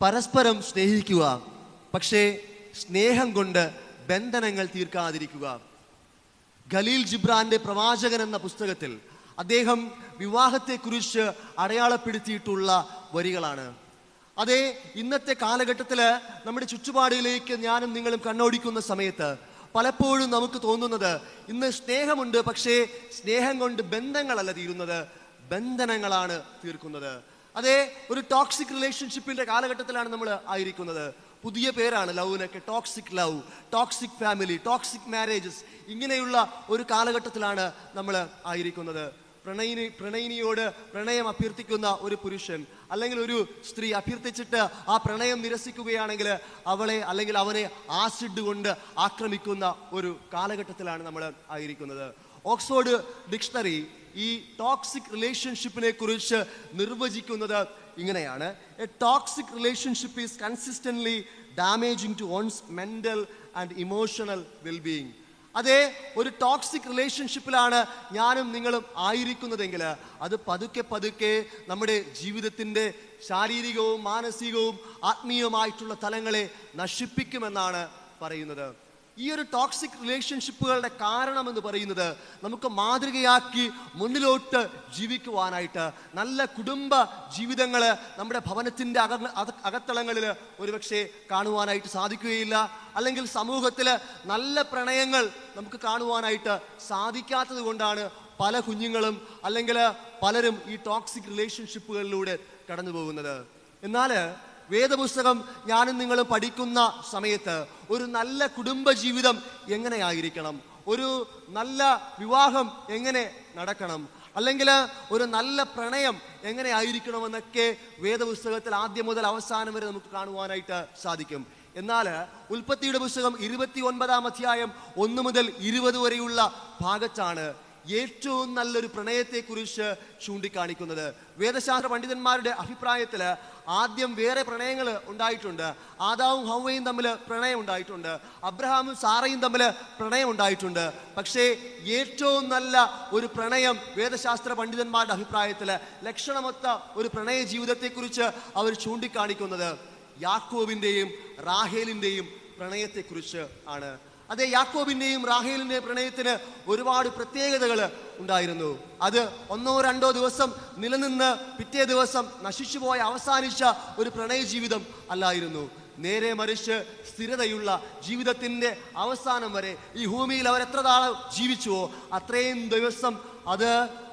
പരസ്പരം സ്നേഹിക്കുക പക്ഷേ സ്നേഹം കൊണ്ട് ബന്ധനങ്ങൾ തീർക്കാതിരിക്കുക. ഖലീൽ ജിബ്രാന്റെ പ്രവാചകൻ എന്ന പുസ്തകത്തിൽ അദ്ദേഹം വിവാഹത്തെക്കുറിച്ച് അടയാളപ്പെടുത്തിയിട്ടുള്ള വരികളാണ്. അതേ ഇന്നത്തെ കാലഘട്ടത്തിൽ നമ്മുടെ ചുറ്റുപാടുകളിലേക്ക് ഞാനും നിങ്ങളും കണ്ണോടിക്കുന്ന സമയത്ത് പലപ്പോഴും നമുക്ക് തോന്നുന്നത് ഇന്ന് സ്നേഹമുണ്ട് പക്ഷേ സ്നേഹം കൊണ്ട് ബന്ധങ്ങളല്ല തീരുന്നത് ബന്ധനങ്ങളാണ് തീർക്കുന്നത്. അതേ ഒരു ടോക്സിക് റിലേഷൻഷിപ്പിന്റെ കാലഘട്ടത്തിലാണ് നമ്മൾ ആയിരിക്കുന്നത്. പുതിയ പേരാണ് ലവിനൊക്കെ toxic love toxic family toxic marriages ഇങ്ങനെയുള്ള ഒരു കാലഘട്ടത്തിലാണ് നമ്മൾ ആയിരിക്കുന്നത്. പ്രണയിനി പ്രണയിനിയോട് പ്രണയം അഭ്യർത്ഥിക്കുന്ന ഒരു പുരുഷൻ അല്ലെങ്കിൽ ഒരു സ്ത്രീ അഭ്യർത്ഥിച്ചിട്ട് ആ പ്രണയം നിരസിക്കുകയാണെങ്കിൽ അവളെ അല്ലെങ്കിൽ അവനെ ആസിഡ് കൊണ്ട് ആക്രമിക്കുന്ന ഒരു കാലഘട്ടത്തിലാണ് നമ്മൾ ആയിരിക്കുന്നത്. ഓക്സ്ഫോർഡ് ഡിക്ഷണറി ഈ ടോക്സിക് റിലേഷൻഷിപ്പിനെ കുറിച്ച് നിർവചിക്കുന്നത് ഇങ്ങനെയാണ്. A toxic relationship is consistently damaging to one's mental and emotional wellbeing അതേ ഒരു ടോക്സിക് റിലേഷൻഷിപ്പിലാണ് ഞാനും നിങ്ങളും ആയിരിക്കുന്നതെങ്കിൽ അത് പതുക്കെ പതുക്കെ നമ്മുടെ ജീവിതത്തിന്റെ ശാരീരികവും മാനസികവും ആത്മീയവുമായിട്ടുള്ള തലങ്ങളെ നശിപ്പിക്കുമെന്നാണ് പറയുന്നത്. ഈ ഒരു ടോക്സിക് റിലേഷൻഷിപ്പുകളുടെ കാരണം എന്ന് പറയുന്നത് നമുക്ക് മാതൃകയാക്കി മുന്നിലോട്ട് ജീവിക്കുവാനായിട്ട് നല്ല കുടുംബ ജീവിതങ്ങൾ നമ്മുടെ ഭവനത്തിന്റെ അക അക- അകത്തളങ്ങളിൽ ഒരുപക്ഷെ കാണുവാനായിട്ട് സാധിക്കുകയില്ല. അല്ലെങ്കിൽ സമൂഹത്തിൽ നല്ല പ്രണയങ്ങൾ നമുക്ക് കാണുവാനായിട്ട് സാധിക്കാത്തത് കൊണ്ടാണ് പല കുഞ്ഞുങ്ങളും അല്ലെങ്കിൽ പലരും ഈ ടോക്സിക് റിലേഷൻഷിപ്പുകളിലൂടെ കടന്നു പോകുന്നത് എന്നാൽ വേദപുസ്തകം ഞാനും നിങ്ങളും പഠിക്കുന്ന സമയത്ത് ഒരു നല്ല കുടുംബജീവിതം എങ്ങനെയായിരിക്കണം? ഒരു നല്ല വിവാഹം എങ്ങനെ നടക്കണം? അല്ലെങ്കിൽ ഒരു നല്ല പ്രണയം എങ്ങനെ ആയിരിക്കണമെന്നൊക്കെ വേദപുസ്തകത്തിൽ ആദ്യം മുതൽ അവസാനം വരെ നമുക്ക് കാണുവാനായിട്ട് സാധിക്കും. എന്നാൽ ഉൽപ്പത്തിയുടെ പുസ്തകം ഇരുപത്തി ഒൻപതാം അധ്യായം ഒന്ന് മുതൽ ഇരുപത് വരെയുള്ള ഭാഗത്താണ് ഏറ്റവും നല്ലൊരു പ്രണയത്തെക്കുറിച്ച് ചൂണ്ടിക്കാണിക്കുന്നത്. വേദശാസ്ത്ര പണ്ഡിതന്മാരുടെ അഭിപ്രായത്തിൽ ആദ്യം വേറെ പ്രണയങ്ങൾ ഉണ്ടായിട്ടുണ്ട്. ആദാവും ഹൗവയും തമ്മിൽ പ്രണയം ഉണ്ടായിട്ടുണ്ട്. അബ്രഹാമും സാറയും തമ്മിൽ പ്രണയം ഉണ്ടായിട്ടുണ്ട്. പക്ഷേ ഏറ്റവും നല്ല ഒരു പ്രണയം വേദശാസ്ത്ര പണ്ഡിതന്മാരുടെ അഭിപ്രായത്തിൽ ലക്ഷണമൊത്ത ഒരു പ്രണയ ജീവിതത്തെക്കുറിച്ച് അവർ ചൂണ്ടിക്കാണിക്കുന്നത് യാക്കോവിന്റെയും റാഹേലിന്റെയും പ്രണയത്തെക്കുറിച്ച് ആണ്. അതെ യാക്കോബിന്റെയും റാഹേലിന്റെയും പ്രണയത്തിന് ഒരുപാട് പ്രത്യേകതകൾ ഉണ്ടായിരുന്നു. അത് ഒന്നോ രണ്ടോ ദിവസം നിലനിന്ന് പിറ്റേ ദിവസം നശിച്ചുപോയ അവസാനിച്ച ഒരു പ്രണയ ജീവിതം അല്ലായിരുന്നു. നേരെ മറിച്ച് സ്ഥിരതയുള്ള ജീവിതത്തിന്റെ അവസാനം വരെ ഈ ഭൂമിയിൽ അവർ എത്ര നാൾ ജീവിച്ചുവോ അത്രയും ദിവസം അത്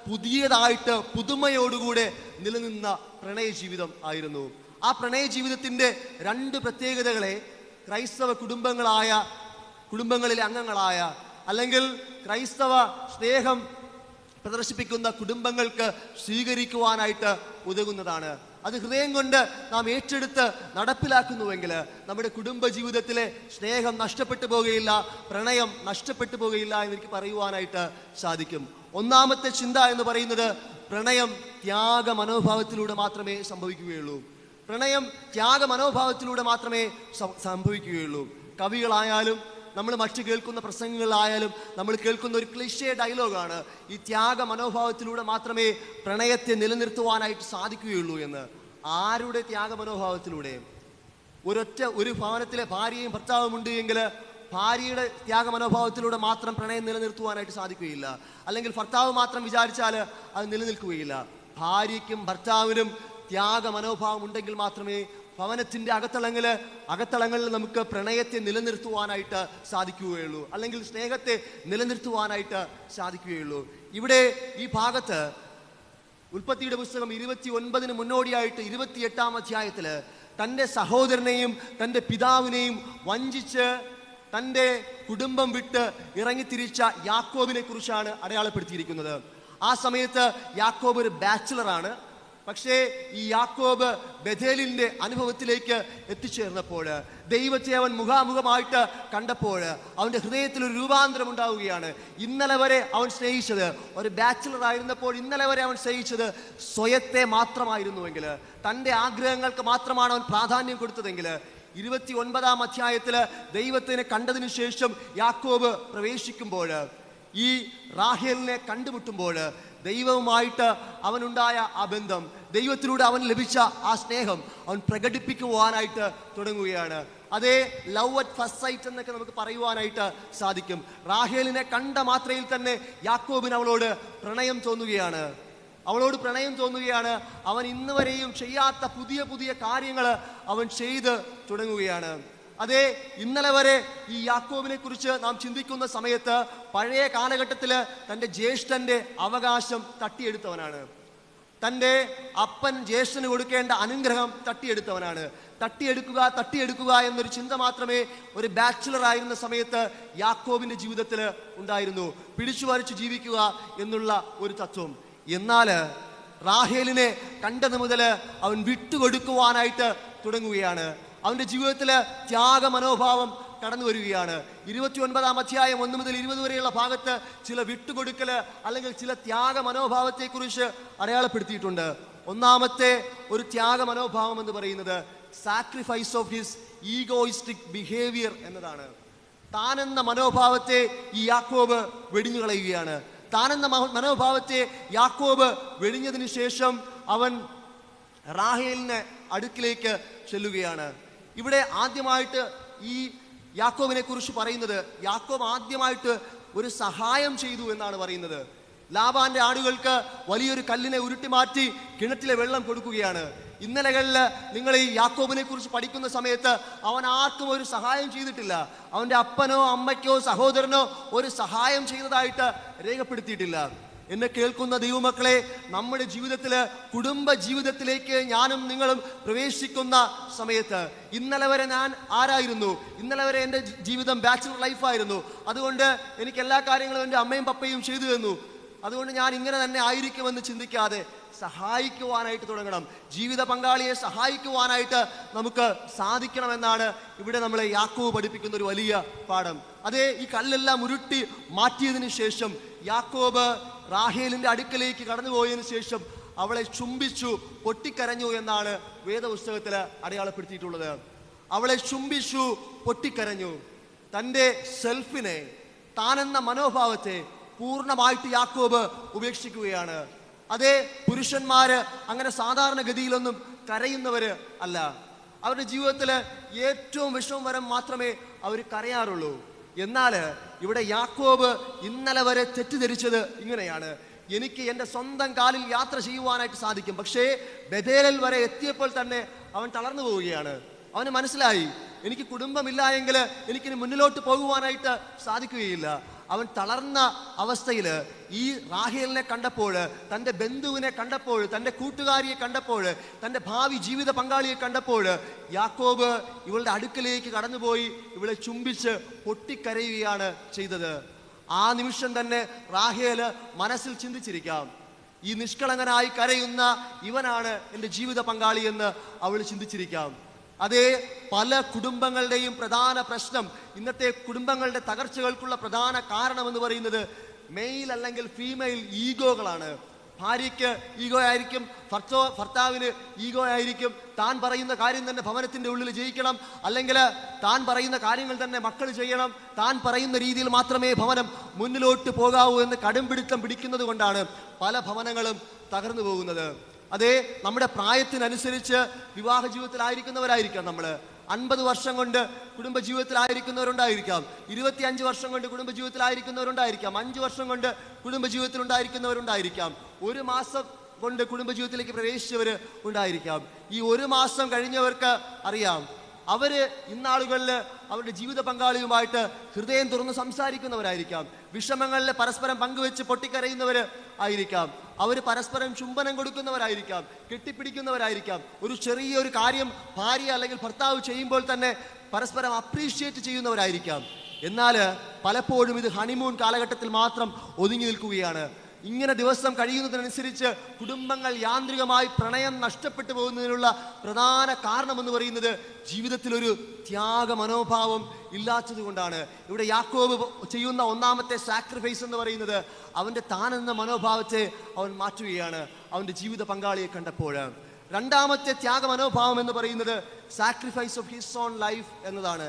പുതിയതായിട്ട് പുതുമയോടുകൂടെ നിലനിന്ന പ്രണയ ജീവിതം ആയിരുന്നു. ആ പ്രണയ ജീവിതത്തിന്റെ രണ്ട് പ്രത്യേകതകളെ ക്രൈസ്തവ കുടുംബങ്ങളായ കുടുംബങ്ങളിലെ അംഗങ്ങളായ അല്ലെങ്കിൽ ക്രൈസ്തവ സ്നേഹം പ്രദർശിപ്പിക്കുന്ന കുടുംബങ്ങൾക്ക് സ്വീകരിക്കുവാനായിട്ട് ഉതകുന്നതാണ്. അത് ഹൃദയം കൊണ്ട് നാം ഏറ്റെടുത്ത് നടപ്പിലാക്കുന്നുവെങ്കിൽ നമ്മുടെ കുടുംബ ജീവിതത്തിലെ സ്നേഹം നഷ്ടപ്പെട്ടു പോകുകയില്ല പ്രണയം നഷ്ടപ്പെട്ടു പോകുകയില്ല എന്നെനിക്ക് പറയുവാനായിട്ട് സാധിക്കും. ഒന്നാമത്തെ ചിന്ത എന്ന് പറയുന്നത് പ്രണയം ത്യാഗ മനോഭാവത്തിലൂടെ മാത്രമേ സംഭവിക്കുകയുള്ളൂ. പ്രണയം ത്യാഗ മനോഭാവത്തിലൂടെ മാത്രമേ സംഭവിക്കുകയുള്ളൂ. കവികളായാലും നമ്മൾ മറ്റു കേൾക്കുന്ന പ്രസംഗങ്ങളായാലും നമ്മൾ കേൾക്കുന്ന ഒരു ക്ലിഷേ ഡയലോഗാണ്. ഈ ത്യാഗ മനോഭാവത്തിലൂടെ മാത്രമേ പ്രണയത്തെ നിലനിർത്തുവാനായിട്ട് സാധിക്കുകയുള്ളൂ എന്ന്. ആരുടെ ത്യാഗ മനോഭാവത്തിലൂടെ? ഒരൊറ്റ ഒരു ഭവനത്തിലെ ഭാര്യയും ഭർത്താവും ഉണ്ട് എങ്കിൽ ഭാര്യയുടെ ത്യാഗ മനോഭാവത്തിലൂടെ മാത്രം പ്രണയം നിലനിർത്തുവാനായിട്ട് സാധിക്കുകയില്ല. അല്ലെങ്കിൽ ഭർത്താവ് മാത്രം വിചാരിച്ചാൽ അത് നിലനിൽക്കുകയില്ല. ഭാര്യയ്ക്കും ഭർത്താവിനും ത്യാഗ മനോഭാവം ഉണ്ടെങ്കിൽ മാത്രമേ ഭവനത്തിന്റെ അകത്തളങ്ങൾ അകത്തളങ്ങളിൽ നമുക്ക് പ്രണയത്തെ നിലനിർത്തുവാനായിട്ട് സാധിക്കുകയുള്ളൂ. അല്ലെങ്കിൽ സ്നേഹത്തെ നിലനിർത്തുവാനായിട്ട് സാധിക്കുകയുള്ളൂ. ഇവിടെ ഈ ഭാഗത്ത് ഉൽപ്പത്തിയുടെ പുസ്തകം ഇരുപത്തി ഒൻപതിന് മുന്നോടിയായിട്ട് ഇരുപത്തി എട്ടാം അധ്യായത്തിൽ തന്റെ സഹോദരനെയും തന്റെ പിതാവിനെയും വഞ്ചിച്ച് തന്റെ കുടുംബം വിട്ട് ഇറങ്ങിത്തിരിച്ച യാക്കോബിനെ കുറിച്ചാണ് അടയാളപ്പെടുത്തിയിരിക്കുന്നത്. ആ സമയത്ത് യാക്കോബ് ഒരു ബാച്ചിലറാണ്. പക്ഷേ ഈ യാക്കോബ് ബഥേലിന്റെ അനുഭവത്തിലേക്ക് എത്തിച്ചേർന്നപ്പോൾ ദൈവത്തെ അവൻ മുഖാമുഖമായിട്ട് കണ്ടപ്പോൾ അവന്റെ ഹൃദയത്തിൽ ഒരു രൂപാന്തരം ഉണ്ടാവുകയാണ്. ഇന്നലെ വരെ അവൻ സ്നേഹിച്ചത് ഒരു ബാച്ചിലർ ആയിരുന്നപ്പോൾ ഇന്നലെ വരെ അവൻ സ്നേഹിച്ചത് സ്വയത്തെ മാത്രമായിരുന്നുവെങ്കിൽ തന്റെ ആഗ്രഹങ്ങൾക്ക് മാത്രമാണ് അവൻ പ്രാധാന്യം കൊടുത്തതെങ്കിൽ ഇരുപത്തി ഒൻപതാം അധ്യായത്തിൽ ദൈവത്തിനെ കണ്ടതിനു ശേഷം യാക്കോബ് പ്രവേശിക്കുമ്പോൾ ഈ റാഹേലിനെ കണ്ടുമുട്ടുമ്പോൾ ദൈവവുമായിട്ട് അവനുണ്ടായ ആ ബന്ധം ദൈവത്തിലൂടെ അവൻ ലഭിച്ച ആ സ്നേഹം അവൻ പ്രകടിപ്പിക്കുവാനായിട്ട് തുടങ്ങുകയാണ്. അതേ ലവ് അറ്റ് ഫസ്റ്റ് സൈറ്റ് എന്നൊക്കെ നമുക്ക് പറയുവാനായിട്ട് സാധിക്കും. റാഹേലിനെ കണ്ട മാത്രയിൽ തന്നെ യാക്കോബിന് അവളോട് പ്രണയം തോന്നുകയാണ്. അവളോട് പ്രണയം തോന്നുകയാണ്. അവൻ ഇന്നുവരെയും ചെയ്യാത്ത പുതിയ പുതിയ കാര്യങ്ങൾ അവൻ ചെയ്ത് തുടങ്ങുകയാണ്. അതെ ഇന്നലെ വരെ ഈ യാക്കോബിനെ കുറിച്ച് നാം ചിന്തിക്കുന്ന സമയത്ത് പഴയ കാലഘട്ടത്തിൽ തന്റെ ജ്യേഷ്ഠന്റെ അവകാശം തട്ടിയെടുത്തവനാണ്. തന്റെ അപ്പൻ ജ്യേഷ്ഠന് കൊടുക്കേണ്ട അനുഗ്രഹം തട്ടിയെടുത്തവനാണ്. തട്ടിയെടുക്കുക തട്ടിയെടുക്കുക എന്നൊരു ചിന്ത മാത്രമേ ഒരു ബാച്ചിലർ ആയിരുന്ന സമയത്ത് യാക്കോബിന്റെ ജീവിതത്തിൽ ഉണ്ടായിരുന്നു. പിടിച്ചു വരച്ച് ജീവിക്കുക എന്നുള്ള ഒരു തത്വം. എന്നാൽ റാഹേലിനെ കണ്ടത് മുതൽ അവൻ വിട്ടുകൊടുക്കുവാനായിട്ട് തുടങ്ങുകയാണ്. അവന്റെ ജീവിതത്തിൽ ത്യാഗ മനോഭാവം കടന്നു വരികയാണ്. ഇരുപത്തി ഒൻപതാം അധ്യായം ഒന്ന് മുതൽ ഇരുപത് വരെയുള്ള ഭാഗത്ത് ചില വിട്ടുകൊടുക്കൽ അല്ലെങ്കിൽ ചില ത്യാഗ മനോഭാവത്തെക്കുറിച്ച് അടയാളപ്പെടുത്തിയിട്ടുണ്ട്. ഒന്നാമത്തെ ഒരു ത്യാഗ മനോഭാവം എന്ന് പറയുന്നത് sacrifice of his egoistic behaviour എന്നതാണ്. താനെന്ന മനോഭാവത്തെ ഈ യാക്കോബ് വെടിഞ്ഞു കളയുകയാണ്. താനെന്ന മനോഭാവത്തെ യാക്കോബ് വെടിഞ്ഞതിന് ശേഷം അവൻ റാഹേലിന് അടുക്കിലേക്ക് ചെല്ലുകയാണ്. ഇവിടെ ആദ്യമായിട്ട് ഈ യാക്കോബിനെ കുറിച്ച് പറയുന്നത് യാക്കോബ് ആദ്യമായിട്ട് ഒരു സഹായം ചെയ്തു എന്നാണ് പറയുന്നത്. ലാബാന്റെ ആടുകൾക്ക് വലിയൊരു കല്ലിനെ ഉരുട്ടി മാറ്റി കിണറ്റിലെ വെള്ളം കൊടുക്കുകയാണ്. ഇന്നലകളിൽ നിങ്ങൾ ഈ യാക്കോബിനെ കുറിച്ച് പഠിക്കുന്ന സമയത്ത് അവൻ ആർക്കും ഒരു സഹായം ചെയ്തിട്ടില്ല. അവന്റെ അപ്പനോ അമ്മയ്ക്കോ സഹോദരനോ ഒരു സഹായം ചെയ്തതായിട്ട് രേഖപ്പെടുത്തിയിട്ടില്ല. എന്നെ കേൾക്കുന്ന ദൈവമക്കളെ നമ്മുടെ ജീവിതത്തിൽ കുടുംബ ജീവിതത്തിലേക്ക് ഞാനും നിങ്ങളും പ്രവേശിക്കുന്ന സമയത്ത് ഇന്നലെ വരെ ഞാൻ ആരായിരുന്നു? ഇന്നലെ വരെ എന്റെ ജീവിതം ബാച്ചിലർ ലൈഫായിരുന്നു അതുകൊണ്ട് എനിക്ക് എല്ലാ കാര്യങ്ങളും എന്റെ അമ്മയും പപ്പയും ചെയ്തു തന്നു. അതുകൊണ്ട് ഞാൻ ഇങ്ങനെ തന്നെ ആയിരിക്കുമെന്ന് ചിന്തിക്കാതെ സഹായിക്കുവാനായിട്ട് തുടങ്ങണം. ജീവിത പങ്കാളിയെ സഹായിക്കുവാനായിട്ട് നമുക്ക് സാധിക്കണമെന്നാണ് ഇവിടെ നമ്മളെ യാക്കോവ് പഠിപ്പിക്കുന്ന ഒരു വലിയ പാഠം. അതേ ഈ കല്ലെല്ലാം ഉരുട്ടി മാറ്റിയതിനു ശേഷം യാക്കോബ് റാഹേലിന്റെ അടുക്കലേക്ക് കടന്നുപോയതിനു ശേഷം അവളെ ചുംബിച്ചു പൊട്ടിക്കരഞ്ഞു എന്നാണ് വേദപുസ്തകത്തിൽ അടയാളപ്പെടുത്തിയിട്ടുള്ളത്. അവളെ ചുംബിച്ചു പൊട്ടിക്കരഞ്ഞു. തന്റെ സെൽഫിനെ താനെന്ന മനോഭാവത്തെ പൂർണമായിട്ട് യാക്കോബ് ഉപേക്ഷിക്കുകയാണ്. അതേ പുരുഷന്മാര് അങ്ങനെ സാധാരണഗതിയിലൊന്നും കരയുന്നവര് അല്ല. അവരുടെ ജീവിതത്തിൽ ഏറ്റവും വിഷമം വരം മാത്രമേ അവർ കരയാറുള്ളൂ. എന്നാൽ ഇവിടെ യാക്കോബ് ഇന്നലെ വരെ തെറ്റിദ്ധരിച്ചത് ഇങ്ങനെയാണ്. എനിക്ക് എന്റെ സ്വന്തം കാലിൽ യാത്ര ചെയ്യുവാനായിട്ട് സാധിക്കും. പക്ഷേ ബദേലൽ വരെ എത്തിയപ്പോൾ തന്നെ അവൻ തളർന്നു പോവുകയാണ്. അവന് മനസ്സിലായി എനിക്ക് കുടുംബമില്ല എങ്കിൽ എനിക്കിനി മുന്നിലോട്ട് പോകുവാനായിട്ട് സാധിക്കുകയില്ല. അവൻ തളർന്ന അവസ്ഥയിൽ ഈ റാഹേലിനെ കണ്ടപ്പോൾ തന്റെ ബന്ധുവിനെ കണ്ടപ്പോൾ തന്റെ കൂട്ടുകാരിയെ കണ്ടപ്പോൾ തന്റെ ഭാവി ജീവിത പങ്കാളിയെ കണ്ടപ്പോൾ യാക്കോബ് ഇവളുടെ അടുക്കലേക്ക് കടന്നുപോയി ഇവളെ ചുംബിച്ച് പൊട്ടിക്കരയുകയാണ് ചെയ്തത്. ആ നിമിഷം തന്നെ റാഹേൽ മനസ്സിൽ ചിന്തിച്ചിരിക്കാം. ഈ നിഷ്കളങ്കനായി കരയുന്ന ഇവനാണ് എന്റെ ജീവിത പങ്കാളിയെന്ന് അവൾ ചിന്തിച്ചിരിക്കാം. അതേ പല കുടുംബങ്ങളുടെയും പ്രധാന പ്രശ്നം ഇന്നത്തെ കുടുംബങ്ങളുടെ തകർച്ചകൾക്കുള്ള പ്രധാന കാരണം എന്ന് പറയുന്നത് മെയിൽ അല്ലെങ്കിൽ ഫീമെയിൽ ഈഗോകളാണ്. ഭാര്യയ്ക്ക് ഈഗോ ആയിരിക്കും ഭർത്തോ ഭർത്താവിന് ഈഗോ ആയിരിക്കും. താൻ പറയുന്ന കാര്യം തന്നെ ഭവനത്തിന്റെ ഉള്ളിൽ ജയിക്കണം അല്ലെങ്കിൽ താൻ പറയുന്ന കാര്യങ്ങൾ തന്നെ മക്കൾ ചെയ്യണം. താൻ പറയുന്ന രീതിയിൽ മാത്രമേ ഭവനം മുന്നിലോട്ട് പോകാവൂ എന്ന് കടുംപിടുത്തം പിടിക്കുന്നത് കൊണ്ടാണ് പല ഭവനങ്ങളും തകർന്നു പോകുന്നത്. അതേ നമ്മുടെ പ്രായത്തിനനുസരിച്ച് വിവാഹ ജീവിതത്തിലായിരിക്കുന്നവരായിരിക്കാം നമ്മൾ അൻപത് വർഷം കൊണ്ട് കുടുംബ ജീവിതത്തിലായിരിക്കുന്നവരുണ്ടായിരിക്കാം ഇരുപത്തിയഞ്ച് വർഷം കൊണ്ട് കുടുംബ ജീവിതത്തിലായിരിക്കുന്നവരുണ്ടായിരിക്കാം അഞ്ച് വർഷം കൊണ്ട് കുടുംബ ജീവിതത്തിലുണ്ടായിരിക്കുന്നവരുണ്ടായിരിക്കാം ഒരു മാസം കൊണ്ട് കുടുംബ ജീവിതത്തിലേക്ക് പ്രവേശിച്ചവർ ഉണ്ടായിരിക്കാം. ഈ ഒരു മാസം കഴിഞ്ഞവർക്ക് അറിയാം അവർ ഇന്നാളുകളിൽ അവരുടെ ജീവിത പങ്കാളിയുമായിട്ട് ഹൃദയം തുറന്ന് സംസാരിക്കുന്നവരായിരിക്കാം. വിഷമങ്ങളിൽ പരസ്പരം പങ്കുവെച്ച് പൊട്ടിക്കരയുന്നവർ ആയിരിക്കാം. അവർ പരസ്പരം ചുംബനം കൊടുക്കുന്നവരായിരിക്കാം കെട്ടിപ്പിടിക്കുന്നവരായിരിക്കാം. ഒരു ചെറിയൊരു കാര്യം ഭാര്യ അല്ലെങ്കിൽ ഭർത്താവ് ചെയ്യുമ്പോൾ തന്നെ പരസ്പരം അപ്രീഷിയേറ്റ് ചെയ്യുന്നവരായിരിക്കാം. എന്നാൽ പലപ്പോഴും ഇത് ഹണിമൂൺ കാലഘട്ടത്തിൽ മാത്രം ഒതുങ്ങി നിൽക്കുകയാണ്. ഇങ്ങനെ ദിവസം കഴിയുന്നതിനനുസരിച്ച് കുടുംബങ്ങൾ യാന്ത്രികമായി പ്രണയം നഷ്ടപ്പെട്ടു പോകുന്നതിനുള്ള പ്രധാന കാരണമെന്ന് പറയുന്നത് ജീവിതത്തിലൊരു ത്യാഗ മനോഭാവം ഇല്ലാത്തത് കൊണ്ടാണ് ഇവിടെ യാക്കോബ് ചെയ്യുന്ന ഒന്നാമത്തെ സാക്രിഫൈസ് എന്ന് പറയുന്നത് അവന്റെ താനെന്ന മനോഭാവത്തെ അവൻ മാറ്റുകയാണ് അവന്റെ ജീവിത പങ്കാളിയെ കണ്ടപ്പോൾ. രണ്ടാമത്തെ ത്യാഗ മനോഭാവം എന്ന് പറയുന്നത് sacrifice of his own life എന്നതാണ്.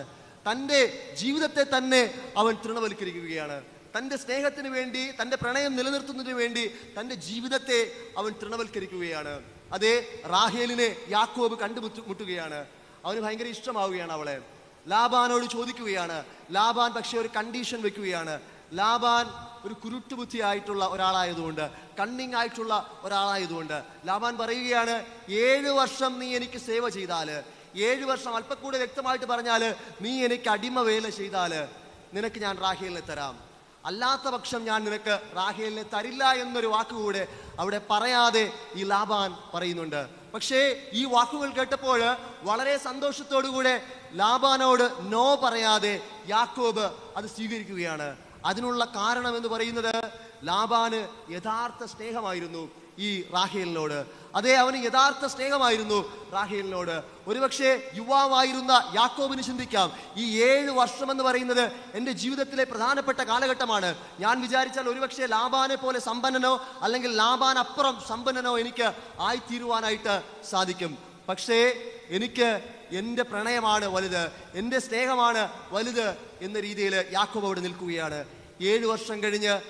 തന്റെ ജീവിതത്തെ തന്നെ അവൻ തൃണവൽക്കരിക്കുകയാണ്. തന്റെ സ്നേഹത്തിന് വേണ്ടി തന്റെ പ്രണയം നിലനിർത്തുന്നതിന് വേണ്ടി തന്റെ ജീവിതത്തെ അവൻ തൃണവൽക്കരിക്കുകയാണ്. അതേ റാഹേലിനെ യാക്കോബ് കണ്ടുമുട്ടുകയാണ് മുട്ടുകയാണ്. അവന് ഭയങ്കര ഇഷ്ടമാവുകയാണ് അവളെ. ലാബാനോട് ചോദിക്കുകയാണ്. ലാബാൻ പക്ഷേ ഒരു കണ്ടീഷൻ വെക്കുകയാണ്. ലാബാൻ ഒരു കുരുട്ടുബുദ്ധിയായിട്ടുള്ള ഒരാളായതുകൊണ്ട് കണ്ണിങ് ആയിട്ടുള്ള ഒരാളായതുകൊണ്ട് ലാബാൻ പറയുകയാണ് ഏഴ് വർഷം നീ എനിക്ക് സേവ ചെയ്താൽ ഏഴ് വർഷം അല്പം കൂടെ വ്യക്തമായിട്ട് പറഞ്ഞാൽ നീ എനിക്ക് അടിമ വേല ചെയ്താൽ നിനക്ക് ഞാൻ റാഹേലിനെ തരാം. അല്ലാത്ത പക്ഷം ഞാൻ നിനക്ക് റാഹേലിനെ തരില്ല എന്നൊരു വാക്കുകൂടെ അവിടെ പറയാതെ ഈ ലാബാൻ പറയുന്നുണ്ട്. പക്ഷേ ഈ വാക്കുകൾ കേട്ടപ്പോൾ വളരെ സന്തോഷത്തോടുകൂടെ ലാബാനോട് നോ പറയാതെ യാക്കോബ് അത് സ്വീകരിക്കുകയാണ്. അതിനുള്ള കാരണം എന്ന് പറയുന്നത് ലാബാന് യഥാർത്ഥ സ്നേഹമായിരുന്നു. ഈ റാഹേലിനോട്. അതേ അവന് യഥാർത്ഥ സ്നേഹമായിരുന്നു റാഹേലിനോട്. ഒരുപക്ഷെ യുവാവായിരുന്ന യാക്കോബിന് ചിന്തിക്കാം ഈ ഏഴ് വർഷം എന്ന് പറയുന്നത് എന്റെ ജീവിതത്തിലെ പ്രധാനപ്പെട്ട കാലഘട്ടമാണ്. ഞാൻ വിചാരിച്ചാൽ ഒരുപക്ഷെ ലാബാനെ പോലെ സമ്പന്നനോ അല്ലെങ്കിൽ ലാബാൻ അപ്പുറം സമ്പന്നനോ എനിക്ക് ആയിത്തീരുവാനായിട്ട് സാധിക്കും. പക്ഷേ എനിക്ക് എന്റെ പ്രണയമാണ് വലുത് എന്റെ സ്നേഹമാണ് വലുത് എന്ന രീതിയിൽ യാക്കോബ് അവിടെ നിൽക്കുകയാണ്. ഏഴ് വർഷം കഴിഞ്ഞ്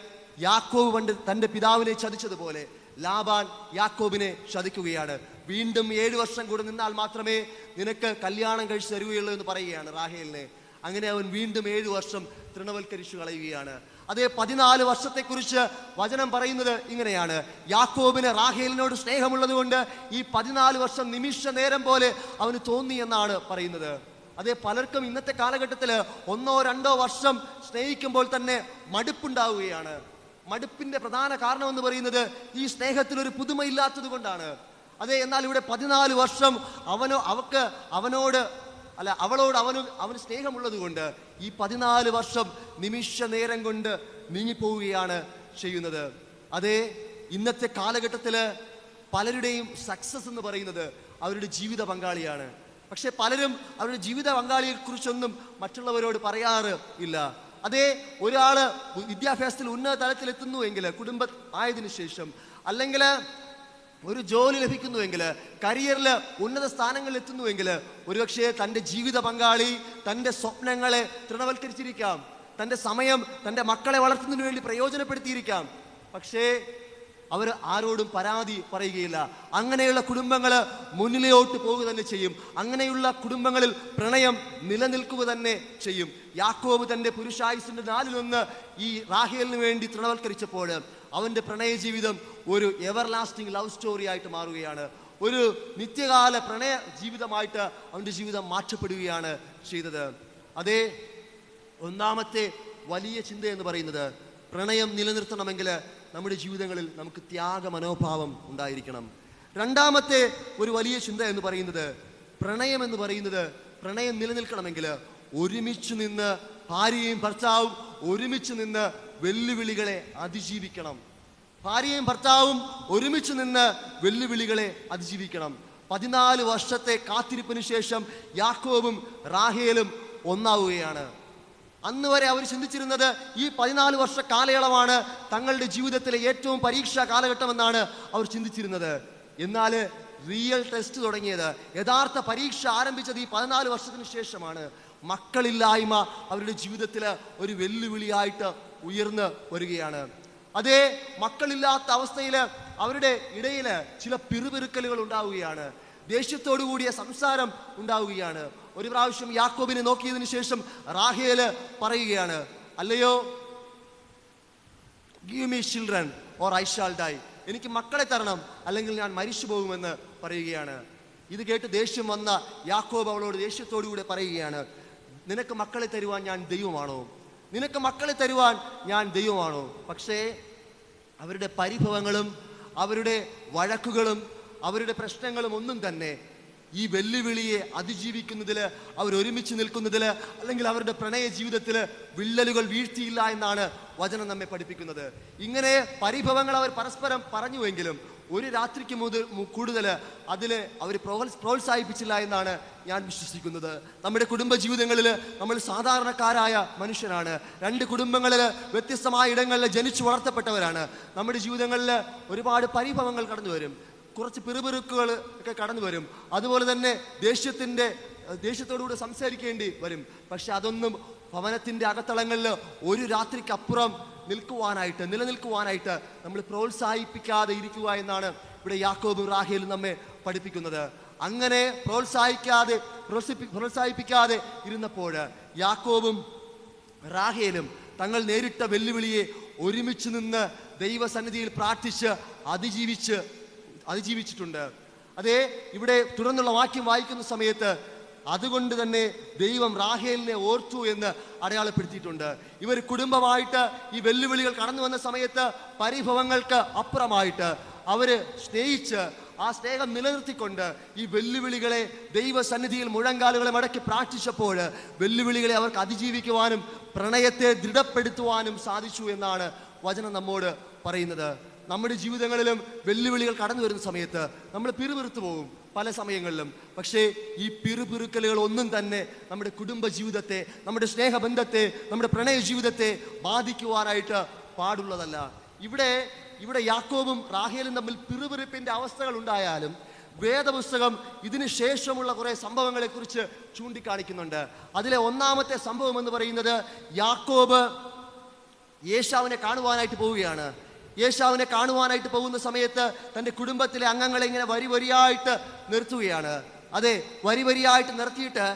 യാക്കോബ് പണ്ട് തന്റെ പിതാവിനെ ചതിച്ചതുപോലെ ലാബാൻ യാക്കോബിനെ ചതിക്കുകയാണ്. വീണ്ടും ഏഴ് വർഷം കൂടെ നിന്നാൽ മാത്രമേ നിനക്ക് കല്യാണം കഴിച്ച് തരുകയുള്ളൂ എന്ന് പറയുകയാണ് റാഹേലിനെ. അങ്ങനെ അവൻ വീണ്ടും ഏഴു വർഷം തൃണവൽക്കരിച്ചു കളയുകയാണ്. അതേ പതിനാല് വർഷത്തെക്കുറിച്ച് വചനം പറയുന്നത് ഇങ്ങനെയാണ്. യാക്കോബിന് റാഹേലിനോട് സ്നേഹമുള്ളത് കൊണ്ട് ഈ പതിനാല് വർഷം നിമിഷ നേരം പോലെ അവന് തോന്നി എന്നാണ് പറയുന്നത്. അതേ പലർക്കും ഇന്നത്തെ കാലഘട്ടത്തിൽ ഒന്നോ രണ്ടോ വർഷം സ്നേഹിക്കുമ്പോൾ തന്നെ മടുപ്പുണ്ടാവുകയാണ്. മടുപ്പിന്റെ പ്രധാന കാരണം എന്ന് പറയുന്നത് ഈ സ്നേഹത്തിൽ ഒരു പുതുമയില്ലാത്തത് കൊണ്ടാണ്. അതെ എന്നാൽ ഇവിടെ പതിനാല് വർഷം അവനോ അവക്ക് അവനോട് അല്ല അവളോട് അവന് അവന് സ്നേഹമുള്ളത് കൊണ്ട് ഈ പതിനാല് വർഷം നിമിഷ നേരം കൊണ്ട് നീങ്ങിപ്പോവുകയാണ് ചെയ്യുന്നത്. അതേ ഇന്നത്തെ കാലഘട്ടത്തിൽ പലരുടെയും സക്സസ് എന്ന് പറയുന്നത് അവരുടെ ജീവിത പങ്കാളിയാണ്. പക്ഷെ പലരും അവരുടെ ജീവിത പങ്കാളിയെ കുറിച്ചൊന്നും മറ്റുള്ളവരോട് പറയാറ് ഇല്ല. അതേ ഒരാൾ വിദ്യാഭ്യാസത്തിൽ ഉന്നത തലത്തിൽ എത്തുന്നുവെങ്കിൽ കുടുംബ ആയതിനു ശേഷം അല്ലെങ്കിൽ ഒരു ജോലി ലഭിക്കുന്നുവെങ്കിൽ കരിയറിൽ ഉന്നത സ്ഥാനങ്ങളിൽ എത്തുന്നുവെങ്കിൽ ഒരുപക്ഷെ തന്റെ ജീവിത പങ്കാളി തന്റെ സ്വപ്നങ്ങളെ തൃണവൽക്കരിച്ചിരിക്കാം. തന്റെ സമയം തന്റെ മക്കളെ വളർത്തുന്നതിന് വേണ്ടി പ്രയോജനപ്പെടുത്തിയിരിക്കാം. പക്ഷേ അവർ ആരോടും പരാതി പറയുകയില്ല. അങ്ങനെയുള്ള കുടുംബങ്ങൾ മുന്നിലോട്ട് പോവുക തന്നെ ചെയ്യും. അങ്ങനെയുള്ള കുടുംബങ്ങളിൽ പ്രണയം നിലനിൽക്കുക തന്നെ ചെയ്യും. യാക്കോബ് തന്റെ നാലിൽ നാലിലൊന്ന് ഈ റാഹേലിന് വേണ്ടി തൃണവൽക്കരിച്ചപ്പോൾ അവന്റെ പ്രണയ ജീവിതം ഒരു എവർ ലാസ്റ്റിംഗ് ലവ് സ്റ്റോറി ആയിട്ട് മാറുകയാണ്. ഒരു നിത്യകാല പ്രണയ ജീവിതമായിട്ട് അവന്റെ ജീവിതം മാറ്റപ്പെടുകയാണ് ചെയ്തത്. അതേ ഒന്നാമത്തെ വലിയ ചിന്ത എന്ന് പറയുന്നത് പ്രണയം നിലനിർത്തണമെങ്കിൽ നമ്മുടെ ജീവിതങ്ങളിൽ നമുക്ക് ത്യാഗ മനോഭാവം ഉണ്ടായിരിക്കണം. രണ്ടാമത്തെ ഒരു വലിയ ചിന്ത എന്ന് പറയുന്നത് പ്രണയം എന്ന് പറയുന്നത് പ്രണയം നിലനിൽക്കണമെങ്കിൽ ഒരുമിച്ച് നിന്ന് ഭാര്യയും ഭർത്താവും ഒരുമിച്ച് നിന്ന് വെല്ലുവിളികളെ അതിജീവിക്കണം. ഭാര്യയും ഭർത്താവും ഒരുമിച്ച് നിന്ന് വെല്ലുവിളികളെ അതിജീവിക്കണം. പതിനാല് വർഷത്തെ കാത്തിരിപ്പിന് ശേഷം യാക്കോബും റാഹേലും ഒന്നാവുകയാണ്. അന്ന് വരെ അവർ ചിന്തിച്ചിരുന്നത് ഈ പതിനാല് വർഷ കാലയളവാണ് തങ്ങളുടെ ജീവിതത്തിലെ ഏറ്റവും പരീക്ഷാ കാലഘട്ടമെന്നാണ് അവർ ചിന്തിച്ചിരുന്നത്. എന്നാൽ റിയൽ ടെസ്റ്റ് തുടങ്ങിയത് യഥാർത്ഥ പരീക്ഷ ആരംഭിച്ചത് ഈ പതിനാല് വർഷത്തിന് ശേഷമാണ്. മക്കളില്ലായ്മ അവരുടെ ജീവിതത്തിൽ ഒരു വെല്ലുവിളിയായിട്ട് ഉയർന്നു വരികയാണ്. അതേ മക്കളില്ലാത്ത അവസ്ഥയിൽ അവരുടെ ഇടയിൽ ചില പിറുപിറുക്കലുകൾ ഉണ്ടാവുകയാണ്. ദേഷ്യത്തോടു കൂടിയ സംസാരം ഉണ്ടാവുകയാണ്. ഒരു പ്രാവശ്യം യാക്കോബിനെ നോക്കിയതിന് ശേഷം റാഹേൽ പറയുകയാണ് അല്ലയോ give me children or I shall die എനിക്ക് മക്കളെ തരണം അല്ലെങ്കിൽ ഞാൻ മരിച്ചു പോകുമെന്ന് പറയുകയാണ്. ഇത് കേട്ട് ദേഷ്യം വന്ന യാക്കോബ് അവളോട് ദേഷ്യത്തോടുകൂടെ പറയുകയാണ് നിനക്ക് മക്കളെ തരുവാൻ ഞാൻ ദൈവമാണോ? നിനക്ക് മക്കളെ തരുവാൻ ഞാൻ ദൈവമാണോ? പക്ഷേ അവരുടെ പരിഭവങ്ങളും അവരുടെ വഴക്കുകളും അവരുടെ പ്രശ്നങ്ങളും ഒന്നും തന്നെ ഈ വെല്ലുവിളിയെ അതിജീവിക്കുന്നതിൽ അവർ ഒരുമിച്ച് നിൽക്കുന്നതിൽ അല്ലെങ്കിൽ അവരുടെ പ്രണയ ജീവിതത്തിൽ വിള്ളലുകൾ വീഴ്ത്തിയില്ല എന്നാണ് വചനം നമ്മെ പഠിപ്പിക്കുന്നത്. ഇങ്ങനെ പരിഭവങ്ങൾ അവർ പരസ്പരം പറഞ്ഞുവെങ്കിലും ഒരു രാത്രിക്ക് മുതൽ കൂടുതൽ അതിൽ അവർ പ്രോത്സ- പ്രോത്സാഹിപ്പിച്ചില്ല എന്നാണ് ഞാൻ വിശ്വസിക്കുന്നത്. നമ്മുടെ കുടുംബ ജീവിതങ്ങളിൽ നമ്മൾ സാധാരണക്കാരായ മനുഷ്യരാണ്. രണ്ട് കുടുംബങ്ങളിൽ വ്യത്യസ്തമായ ഇടങ്ങളിൽ ജനിച്ചു വളർത്തപ്പെട്ടവരാണ്. നമ്മുടെ ജീവിതങ്ങളിൽ ഒരുപാട് പരിഭവങ്ങൾ കടന്നു വരും കുറച്ച് പിറുപിറുക്കുകൾ ഒക്കെ കടന്നു വരും. അതുപോലെ തന്നെ ദേഷ്യത്തിന്റെ ദേഷ്യത്തോടുകൂടി സംസാരിക്കേണ്ടി വരും. പക്ഷെ അതൊന്നും ഭവനത്തിന്റെ അകത്തളങ്ങളിൽ ഒരു രാത്രിക്കപ്പുറം നിൽക്കുവാനായിട്ട് നിലനിൽക്കുവാനായിട്ട് നമ്മൾ പ്രോത്സാഹിപ്പിക്കാതെ ഇരിക്കുക എന്നാണ് ഇവിടെ യാക്കോബ് റാഹേൽ നമ്മെ പഠിപ്പിക്കുന്നത്. അങ്ങനെ പ്രോത്സാഹിക്കാതെ പ്രോത്സാഹിപ്പി- പ്രോത്സാഹിപ്പിക്കാതെ ഇരുന്നപ്പോൾ യാക്കോബും റാഹേലും തങ്ങൾ നേരിട്ട വെല്ലുവിളിയെ ഒരുമിച്ച് നിന്ന് ദൈവസന്നിധിയിൽ പ്രാർത്ഥിച്ച് അതിജീവിച്ച് അതിജീവിച്ചിട്ടുണ്ട്. അതേ ഇവിടെ തുടർന്നുള്ള വാക്യം വായിക്കുന്ന സമയത്ത് അതുകൊണ്ട് തന്നെ ദൈവം റാഹേലിനെ ഓർത്തു എന്ന് അടയാളപ്പെടുത്തിയിട്ടുണ്ട്. ഇവർ കുടുംബമായിട്ട് ഈ വെല്ലുവിളികൾ കടന്നു വന്ന സമയത്ത് പരിഭവങ്ങൾക്ക് അപ്പുറമായിട്ട് അവർ സ്നേഹിച്ച് ആ സ്നേഹം നിലനിർത്തിക്കൊണ്ട് ഈ വെല്ലുവിളികളെ ദൈവസന്നിധിയിൽ മുഴങ്കാലുകളെ മടക്കി പ്രാർത്ഥിച്ചപ്പോൾ വെല്ലുവിളികളെ അവർക്ക് അതിജീവിക്കുവാനും പ്രണയത്തെ ദൃഢപ്പെടുത്തുവാനും സാധിച്ചു എന്നാണ് വചനം നമ്മോട് പറയുന്നത്. നമ്മുടെ ജീവിതങ്ങളിലും വെല്ലുവിളികൾ കടന്നു വരുന്ന സമയത്ത് നമ്മൾ പിറുപിറുത്തു പോകും പല സമയങ്ങളിലും. പക്ഷേ ഈ പിറുപിറുക്കലുകൾ ഒന്നും തന്നെ നമ്മുടെ കുടുംബ ജീവിതത്തെ നമ്മുടെ സ്നേഹബന്ധത്തെ നമ്മുടെ പ്രണയ ജീവിതത്തെ ബാധിക്കുവാനായിട്ട് പാടുള്ളതല്ല. ഇവിടെ ഇവിടെ യാക്കോബും റാഹേലും തമ്മിൽ പിറുപിറുപ്പിന്റെ അവസ്ഥകൾ ഉണ്ടായാലും വേദപുസ്തകം ഇതിന് ശേഷമുള്ള കുറേ സംഭവങ്ങളെ കുറിച്ച് ചൂണ്ടിക്കാണിക്കുന്നുണ്ട്. അതിലെ ഒന്നാമത്തെ സംഭവം എന്ന് പറയുന്നത് യാക്കോബ് യേശാവിനെ കാണുവാനായിട്ട് പോവുകയാണ്. യേശാവിനെ കാണുവാനായിട്ട് പോകുന്ന സമയത്ത് തന്റെ കുടുംബത്തിലെ അംഗങ്ങളെ ഇങ്ങനെ വരി വരിയായിട്ട് നിർത്തുകയാണ്. അതെ വരി വരിയായിട്ട് നിർത്തിയിട്ട്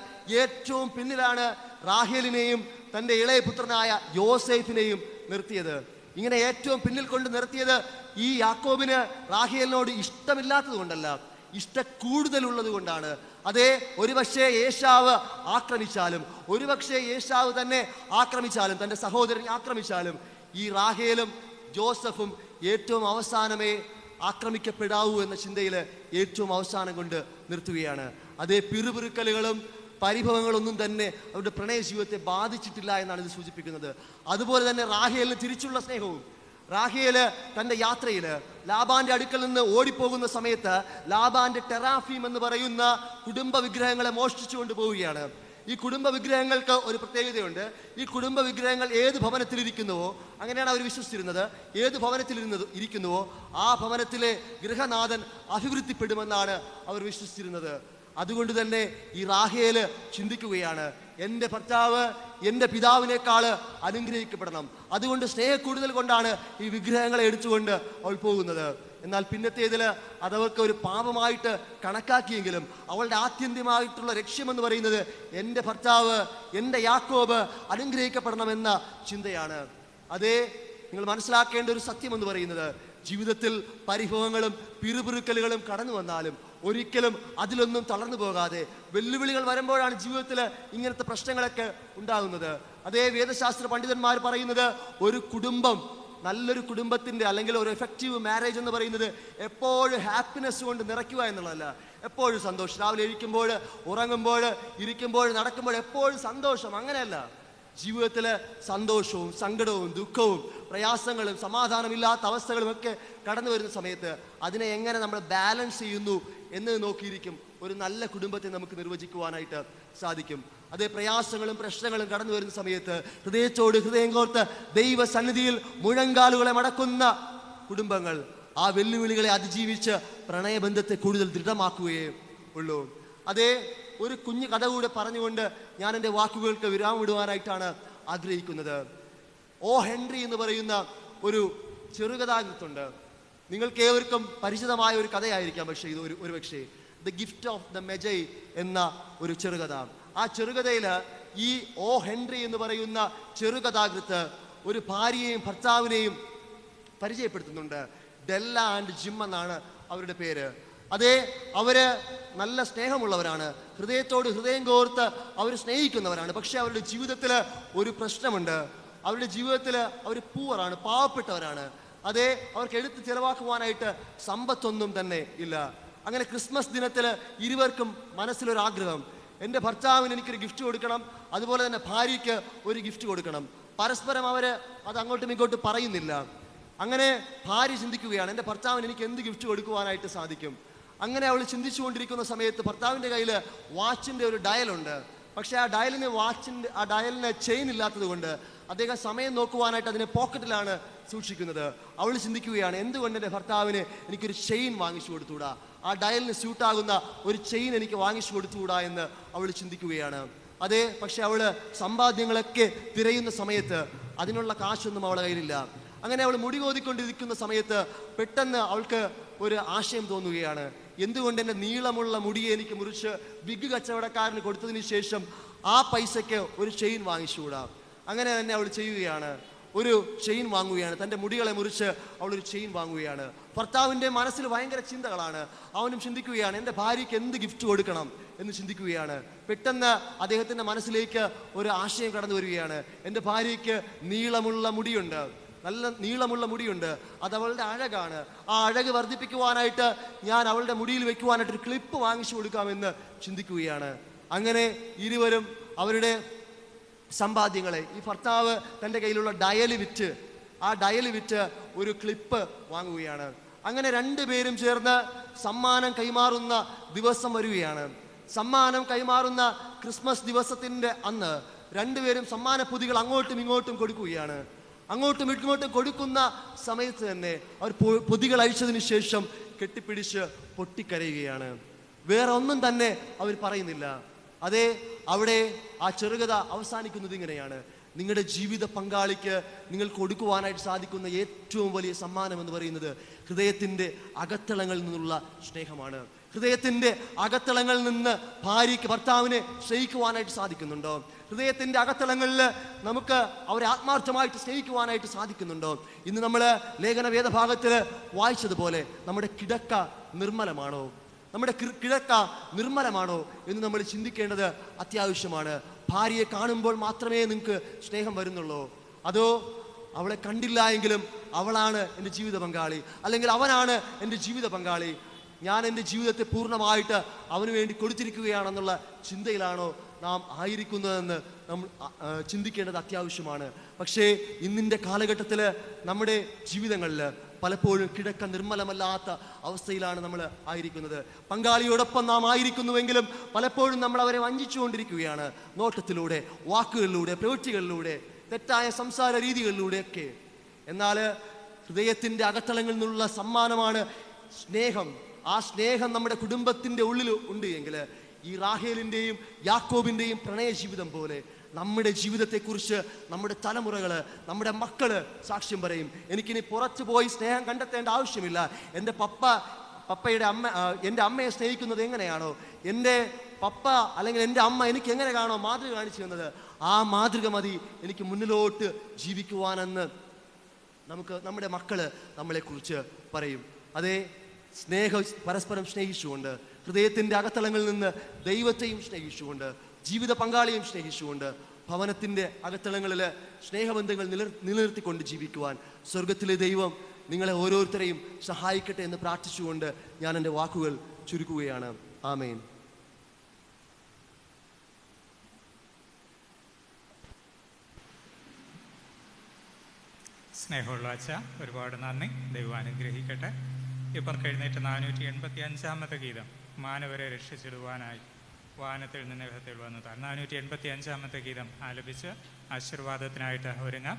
ഏറ്റവും പിന്നിലാണ് റാഹേലിനെയും തന്റെ ഇളയ പുത്രനായ യോസേഫിനെയും നിർത്തിയത്. ഇങ്ങനെ ഏറ്റവും പിന്നിൽ കൊണ്ട് നിർത്തിയത് ഈ യാക്കോബിന് റാഹേലിനോട് ഇഷ്ടമില്ലാത്തത് കൊണ്ടല്ല ഇഷ്ട കൂടുതലുള്ളത് കൊണ്ടാണ്. അതേ ഒരുപക്ഷെ യേശാവ് ആക്രമിച്ചാലും ഒരുപക്ഷെ യേശാവ് തന്നെ ആക്രമിച്ചാലും തന്റെ സഹോദരൻ ആക്രമിച്ചാലും ഈ റാഹേലും ജോസഫും ഏറ്റവും അവസാനമേ ആക്രമിക്കപ്പെടാവൂ എന്ന ചിന്തയിൽ ഏറ്റവും അവസാനം കൊണ്ട് നിർത്തുകയാണ്. അതേ പിറുപിറുക്കലുകളും പരിഭവങ്ങളൊന്നും തന്നെ അവരുടെ പ്രണയ ജീവിതത്തെ ബാധിച്ചിട്ടില്ല എന്നാണ് ഇത് സൂചിപ്പിക്കുന്നത്. അതുപോലെ തന്നെ റാഹേലിന് തിരിച്ചുള്ള സ്നേഹവും റാഹേൽ തന്റെ യാത്രയിൽ ലാബാന്റെ അടുക്കൽ നിന്ന് ഓടിപ്പോകുന്ന സമയത്ത് ലാബാന്റെ ടെറാഫീം എന്ന് പറയുന്ന കുടുംബ വിഗ്രഹങ്ങളെ മോഷ്ടിച്ചുകൊണ്ട് പോവുകയാണ്. ഈ കുടുംബ വിഗ്രഹങ്ങൾക്ക് ഒരു പ്രത്യേകതയുണ്ട്. ഈ കുടുംബ വിഗ്രഹങ്ങൾ ഏത് ഭവനത്തിലിരിക്കുന്നുവോ അങ്ങനെയാണ് അവർ വിശ്വസിച്ചിരുന്നത്. ഏത് ഭവനത്തിലിരുന്നത് ഇരിക്കുന്നുവോ ആ ഭവനത്തിലെ ഗൃഹനാഥൻ അഭിവൃദ്ധിപ്പെടുമെന്നാണ് അവർ വിശ്വസിച്ചിരുന്നത്. അതുകൊണ്ട് തന്നെ ഈ റാഹേൽ ചിന്തിക്കുകയാണ് എന്റെ ഭർത്താവ് എന്റെ പിതാവിനേക്കാൾ അനുഗ്രഹിക്കപ്പെടണം. അതുകൊണ്ട് സ്നേഹക്കൂടുതൽ കൊണ്ടാണ് ഈ വിഗ്രഹങ്ങളെ എടുത്തുകൊണ്ട് അവൾ പോകുന്നത്. എന്നാൽ പിന്നത്തേതിൽ അതവർക്ക് ഒരു പാപമായിട്ട് കണക്കാക്കിയെങ്കിലും അവളുടെ ആത്യന്തികമായിട്ടുള്ള ലക്ഷ്യമെന്ന് പറയുന്നത് എന്റെ ഭർത്താവ് എന്റെ യാക്കോബ് അനുഗ്രഹിക്കപ്പെടണമെന്ന ചിന്തയാണ്. അതേ നിങ്ങൾ മനസ്സിലാക്കേണ്ട ഒരു സത്യം എന്ന് പറയുന്നത് ജീവിതത്തിൽ പരിഭവങ്ങളും പിറുപിറുക്കലുകളും കടന്നു വന്നാലും ഒരിക്കലും അതിലൊന്നും തളർന്നു പോകാതെ വെല്ലുവിളികൾ വരുമ്പോഴാണ് ജീവിതത്തിൽ ഇങ്ങനത്തെ പ്രശ്നങ്ങളൊക്കെ ഉണ്ടാകുന്നത്. അതേ വേദശാസ്ത്ര പണ്ഡിതന്മാർ പറയുന്നത് ഒരു കുടുംബം നല്ലൊരു കുടുംബത്തിന്റെ അല്ലെങ്കിൽ ഒരു എഫക്റ്റീവ് മാരേജ് എന്ന് പറയുന്നത് എപ്പോഴും ഹാപ്പിനെസ് കൊണ്ട് നിറയ്ക്കുക എന്നുള്ളതല്ല. എപ്പോഴും സന്തോഷം. രാവിലെ ഇരിക്കുമ്പോൾ ഉറങ്ങുമ്പോൾ ഇരിക്കുമ്പോൾ നടക്കുമ്പോൾ എപ്പോഴും സന്തോഷം. അങ്ങനെയല്ല. ജീവിതത്തിൽ സന്തോഷവും സങ്കടവും ദുഃഖവും പ്രയാസങ്ങളും സമാധാനമില്ലാത്ത അവസ്ഥകളും ഒക്കെ കടന്നു വരുന്ന സമയത്ത് അതിനെ എങ്ങനെ നമ്മൾ ബാലൻസ് ചെയ്യുന്നു എന്ന് നോക്കിയിരിക്കും ഒരു നല്ല കുടുംബത്തെ നമുക്ക് നിർവചിക്കുവാനായിട്ട് സാധിക്കും. അതേ പ്രയാസങ്ങളും പ്രശ്നങ്ങളും കടന്നു വരുന്ന സമയത്ത് ഹൃദയത്തോട് ഹൃദയം കോർത്ത് ദൈവസന്നിധിയിൽ മുഴങ്കാലുകളെ മടക്കുന്ന കുടുംബങ്ങൾ ആ വെല്ലുവിളികളെ അതിജീവിച്ച് പ്രണയബന്ധത്തെ കൂടുതൽ ദൃഢമാക്കുകയേ ഉള്ളൂ. അതേ ഒരു കുഞ്ഞു കഥ കൂടെ പറഞ്ഞുകൊണ്ട് ഞാൻ എന്റെ വാക്കുകൾക്ക് വിരാമം ഇടുവാനായിട്ടാണ് ആഗ്രഹിക്കുന്നത്. ഓ ഹെൻറി എന്ന് പറയുന്ന ഒരു ചെറുകഥാകൃത്തുണ്ട്. നിങ്ങൾക്ക് ഏവർക്കും പരിചിതമായ ഒരു കഥയായിരിക്കാം പക്ഷേ ഇത് ഒരു ഒരു പക്ഷേ the gift of the Magi എന്ന ഒരു ചെറുകഥ ആ ചെറുകഥയിൽ ഈ ഓ ഹെൻറി എന്ന് പറയുന്ന ചെറുകഥാകൃത്ത് ഒരു ഭാര്യയെയും ഭർത്താവിനെയും പരിചയപ്പെടുത്തുന്നുണ്ട്. ഡെല്ല ആൻഡ് ജിം എന്നാണ് അവരുടെ പേര്. അതെ അവർ നല്ല സ്നേഹമുള്ളവരാണ്. ഹൃദയത്തോട് ഹൃദയം കോർത്ത് അവർ സ്നേഹിക്കുന്നവരാണ്. പക്ഷെ അവരുടെ ജീവിതത്തിൽ ഒരു പ്രശ്നമുണ്ട്. അവരുടെ ജീവിതത്തിൽ അവർ പൂവറാണ് പാവപ്പെട്ടവരാണ്. അതെ അവർക്ക് എടുത്ത് ചെലവാക്കുവാനായിട്ട് സമ്പത്തൊന്നും തന്നെ ഇല്ല. അങ്ങനെ ക്രിസ്മസ് ദിനത്തിൽ ഇരുവർക്കും മനസ്സിലൊരാഗ്രഹം. എന്റെ ഭർത്താവിന് എനിക്കൊരു ഗിഫ്റ്റ് കൊടുക്കണം അതുപോലെ തന്നെ ഭാര്യയ്ക്ക് ഒരു ഗിഫ്റ്റ് കൊടുക്കണം. പരസ്പരം അവർ അത് അങ്ങോട്ടും ഇങ്ങോട്ടും പറയുന്നില്ല. അങ്ങനെ ഭാര്യ ചിന്തിക്കുകയാണ് എന്റെ ഭർത്താവിന് എനിക്ക് എന്ത് ഗിഫ്റ്റ് കൊടുക്കുവാനായിട്ട് സാധിക്കും? അങ്ങനെ അവൾ ചിന്തിച്ചുകൊണ്ടിരിക്കുന്ന സമയത്ത് ഭർത്താവിന്റെ കയ്യിൽ വാച്ചിന്റെ ഒരു ഡയലുണ്ട്. പക്ഷേ ആ ഡയലിന് വാച്ചിന്റെ ആ ഡയലിന് ചെയിൻ ഇല്ലാത്തത് കൊണ്ട് അദ്ദേഹം സമയം നോക്കുവാനായിട്ട് അതിനെ പോക്കറ്റിലാണ് സൂക്ഷിക്കുന്നത്. അവൾ ചിന്തിക്കുകയാണ് എന്തുകൊണ്ട് എന്റെ ഭർത്താവിന് എനിക്കൊരു ചെയിൻ വാങ്ങിച്ചു കൊടുത്തുകൂടാ ആ ഡയലിന് സ്യൂട്ടാകുന്ന ഒരു ചെയിൻ എനിക്ക് വാങ്ങിച്ചു കൊടുത്തുകൂടാ എന്ന് അവൾ ചിന്തിക്കുകയാണ്. അതെ പക്ഷെ അവൾ സമ്പാദ്യങ്ങളൊക്കെ തിരയുന്ന സമയത്ത് അതിനുള്ള കാശൊന്നും അവളെ കയ്യിലില്ല. അങ്ങനെ അവൾ മുടി കോതിക്കൊണ്ടിരിക്കുന്ന സമയത്ത് പെട്ടെന്ന് അവൾക്ക് ഒരു ആശയം തോന്നുകയാണ്. എന്തുകൊണ്ട് എന്റെ നീളമുള്ള മുടിയെ എനിക്ക് മുറിച്ച് ബിഗ് കച്ചവടക്കാരന് കൊടുത്തതിന് ശേഷം ആ പൈസയ്ക്ക് ഒരു ചെയിൻ വാങ്ങിച്ചുകൂടാ? അങ്ങനെ തന്നെ അവൾ ചെയ്യുകയാണ്. ഒരു ചെയിൻ വാങ്ങുകയാണ്. തന്റെ മുടികളെ മുറിച്ച് അവളൊരു ചെയിൻ വാങ്ങുകയാണ്. ഭർത്താവിന്റെ മനസ്സിൽ ഭയങ്കര ചിന്തകളാണ്. അവനും ചിന്തിക്കുകയാണ് എന്റെ ഭാര്യയ്ക്ക് എന്ത് ഗിഫ്റ്റ് കൊടുക്കണം? എന്ന് ചിന്തിക്കുകയാണ്. പെട്ടെന്ന് അദ്ദേഹത്തിന്റെ മനസ്സിലേക്ക് ഒരു ആശയം കടന്നു വരികയാണ്. എന്റെ ഭാര്യയ്ക്ക് നീളമുള്ള മുടിയുണ്ട്. നല്ല നീളമുള്ള മുടിയുണ്ട്. അത് അവളുടെ അഴകാണ്. ആ അഴക് വർദ്ധിപ്പിക്കുവാനായിട്ട് ഞാൻ അവളുടെ മുടിയിൽ വെക്കുവാനായിട്ട് ഒരു ക്ലിപ്പ് വാങ്ങിച്ചു കൊടുക്കാമെന്ന് ചിന്തിക്കുകയാണ്. അങ്ങനെ ഇരുവരും അവരുടെ സമ്പാദ്യങ്ങളെ. ഈ ഭർത്താവ് തന്റെ കയ്യിലുള്ള ഡയൽ വിറ്റ് ആ ഡയൽ വിറ്റ് ഒരു ക്ലിപ്പ് വാങ്ങുകയാണ്. അങ്ങനെ രണ്ടു പേരും ചേർന്ന് സമ്മാനം കൈമാറുന്ന ദിവസം വരികയാണ്. സമ്മാനം കൈമാറുന്ന ക്രിസ്മസ് ദിവസത്തിന്റെ അന്ന് രണ്ടുപേരും സമ്മാന പൊതികൾ അങ്ങോട്ടും ഇങ്ങോട്ടും കൊടുക്കുകയാണ്. അങ്ങോട്ടും ഇങ്ങോട്ടും കൊടുക്കുന്ന സമയത്ത് തന്നെ അവർ പൊതികൾ അഴിച്ചതിന് ശേഷം കെട്ടിപ്പിടിച്ച് പൊട്ടിക്കരയുകയാണ്. വേറെ ഒന്നും തന്നെ അവർ പറയുന്നില്ല. അതെ അവിടെ ആ ചെറുകഥ അവസാനിക്കുന്നത് ഇങ്ങനെയാണ്. നിങ്ങളുടെ ജീവിത പങ്കാളിക്ക് നിങ്ങൾ കൊടുക്കുവാനായിട്ട് സാധിക്കുന്ന ഏറ്റവും വലിയ സമ്മാനം എന്ന് പറയുന്നത് ഹൃദയത്തിന്റെ അകത്തളങ്ങളിൽ നിന്നുള്ള സ്നേഹമാണ്. ഹൃദയത്തിന്റെ അകത്തളങ്ങളിൽ നിന്ന് ഭാര്യയ്ക്ക് ഭർത്താവിനെ സ്നേഹിക്കുവാനായിട്ട് സാധിക്കുന്നുണ്ടോ? ഹൃദയത്തിന്റെ അകത്തളങ്ങളിൽ നമുക്ക് അവരെ ആത്മാർത്ഥമായിട്ട് സ്നേഹിക്കുവാനായിട്ട് സാധിക്കുന്നുണ്ടോ? ഇന്ന് നമ്മൾ ലേഖന വേദഭാഗത്തിൽ വായിച്ചതുപോലെ നമ്മുടെ കിടക്ക നിർമ്മലമാണോ? നമ്മുടെ കിഴക്ക നിർമ്മലമാണോ എന്ന് നമ്മൾ ചിന്തിക്കേണ്ടത് അത്യാവശ്യമാണ്. ഭാര്യയെ കാണുമ്പോൾ മാത്രമേ നിങ്ങൾക്ക് സ്നേഹം വരുന്നുള്ളൂ. അതോ അവളെ കണ്ടില്ല എങ്കിലും അവളാണ് എന്റെ ജീവിത പങ്കാളി. അല്ലെങ്കിൽ അവനാണ് എന്റെ ജീവിത പങ്കാളി. ഞാൻ എന്റെ ജീവിതത്തെ പൂർണമായിട്ട് അവന് വേണ്ടി കൊടുത്തിരിക്കുകയാണെന്നുള്ള ചിന്തയിലാണോ നാം ആയിരിക്കുന്നതെന്ന് നമ്മൾ ചിന്തിക്കേണ്ടത് അത്യാവശ്യമാണ്. പക്ഷേ ഇന്നിന്റെ കാലഘട്ടത്തിൽ നമ്മുടെ ജീവിതങ്ങളിൽ പലപ്പോഴും കിടക്ക നിർമ്മലമല്ലാത്ത അവസ്ഥയിലാണ് നമ്മൾ ആയിരിക്കുന്നത്. പങ്കാളിയോടൊപ്പം നാം ആയിരിക്കുന്നുവെങ്കിലും പലപ്പോഴും നമ്മൾ അവരെ വഞ്ചിച്ചുകൊണ്ടിരിക്കുകയാണ്. നോട്ടത്തിലൂടെ വാക്കുകളിലൂടെ പ്രവൃത്തികളിലൂടെ തെറ്റായ സംസാര രീതികളിലൂടെയൊക്കെ. എന്നാൽ ഹൃദയത്തിന്റെ അകത്തളങ്ങളിൽ നിന്നുള്ള സമ്മാനമാണ് സ്നേഹം. ആ സ്നേഹം നമ്മുടെ കുടുംബത്തിന്റെ ഉള്ളിൽ ഉണ്ട് എങ്കിൽ ഈ റാഹേലിന്റെയും യാക്കോബിന്റെയും പ്രണയ ജീവിതം പോലെ നമ്മുടെ ജീവിതത്തെക്കുറിച്ച് നമ്മുടെ തലമുറകൾ നമ്മുടെ മക്കൾ സാക്ഷ്യം പറയും. എനിക്കിനി പുറത്തു പോയി സ്നേഹം കണ്ടെത്തേണ്ട ആവശ്യമില്ല. എന്റെ പപ്പ പപ്പയുടെ അമ്മ എന്റെ അമ്മയെ സ്നേഹിക്കുന്നത് എങ്ങനെയാണോ? എന്റെ പപ്പ അല്ലെങ്കിൽ എന്റെ അമ്മ എനിക്ക് എങ്ങനെ കാണോ മാതൃക കാണിച്ചു തന്നത്? ആ മാതൃക മതി എനിക്ക് മുന്നിലോട്ട് ജീവിക്കുവാനെന്ന് നമുക്ക് നമ്മുടെ മക്കൾ നമ്മളെക്കുറിച്ച് പറയും. അതേ സ്നേഹം പരസ്പരം സ്നേഹിച്ചുകൊണ്ട് ഹൃദയത്തിന്റെ അകത്തളങ്ങളിൽ നിന്ന് ദൈവത്തെയും സ്നേഹിച്ചുകൊണ്ട് ജീവിത പങ്കാളിയും സ്നേഹിച്ചുകൊണ്ട് ഭവനത്തിന്റെ അകത്തളങ്ങളിൽ സ്നേഹബന്ധങ്ങൾ നില നിലനിർത്തിക്കൊണ്ട് ജീവിക്കുവാൻ സ്വർഗത്തിലെ ദൈവം നിങ്ങളെ ഓരോരുത്തരെയും സഹായിക്കട്ടെ എന്ന് പ്രാർത്ഥിച്ചുകൊണ്ട് ഞാൻ എന്റെ വാക്കുകൾ ചുരുക്കുകയാണ്. ആമേൻ. സ്നേഹമുള്ള അച്ഛ ഒരുപാട് നന്ദി. ദൈവം അനുഗ്രഹിക്കട്ടെ. ഇപ്പം എഴുന്നേറ്റ് നാനൂറ്റി എൺപത്തി അഞ്ചാമത്തെ ഗീതം. മാനവരെ രക്ഷിച്ചിടുവാനായി. വാനത്തിൽ നിന്ന് ഗ്രഹത്തിൽ വന്നു താൻ നാനൂറ്റി എൺപത്തി അഞ്ചാമത്തെ ഗീതം ആലപിച്ച് ആശീർവാദത്തിനായിട്ട് ഒരുങ്ങാം.